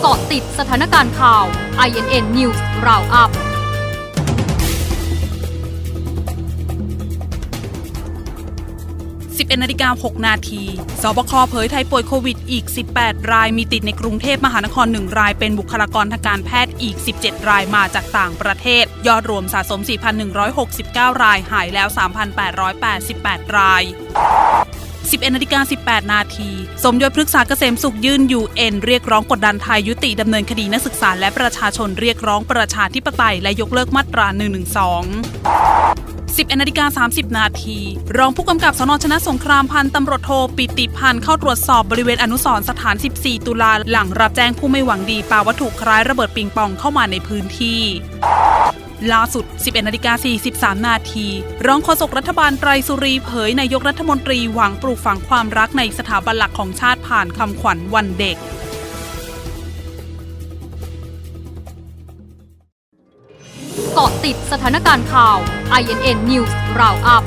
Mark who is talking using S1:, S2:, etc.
S1: เกาะติดสถานการณ์ข่าว INN News Roundup
S2: 11นาฬิกา6นาทีสบคเผยไทยป่วยโควิดอีก 18 ราย มีติดในกรุงเทพมหานคร 1 ราย เป็นบุคลากรทางการแพทย์อีก 17 รายมาจากต่างประเทศ ยอดรวมสะสม 4,169 ราย หายแล้ว 3,888 ราย 11นาฬิกา18 นาที สมยศพฤกษาเกษมสุขยื่น UN เรียกร้องกดดันไทยยุติดำเนินคดีนักศึกษาและประชาชนเรียกร้องประชาธิปไตยและยกเลิกมาตรา 112 11นาฬิกา30 นาที รองผู้กำกับสนชนะสงครามพันตำรวจโทปิติพันธ์เข้าตรวจสอบบริเวณอนุสรสถาน 14 ตุลาหลังรับแจ้งผู้ไม่หวังดีปาวัตถุคล้ายระเบิดปิงปองเข้ามาในพื้นที่ ล่าสุด 11นาฬิกา43 นาทีรองโฆษกรัฐบาลไตรสุรีเผยนายกรัฐมนตรีหวังปลูกฝังความรักในสถาบันหลักของชาติผ่านคำขวัญวันเด็ก
S1: เกาะติดสถานการณ์ข่าว INN News Roundup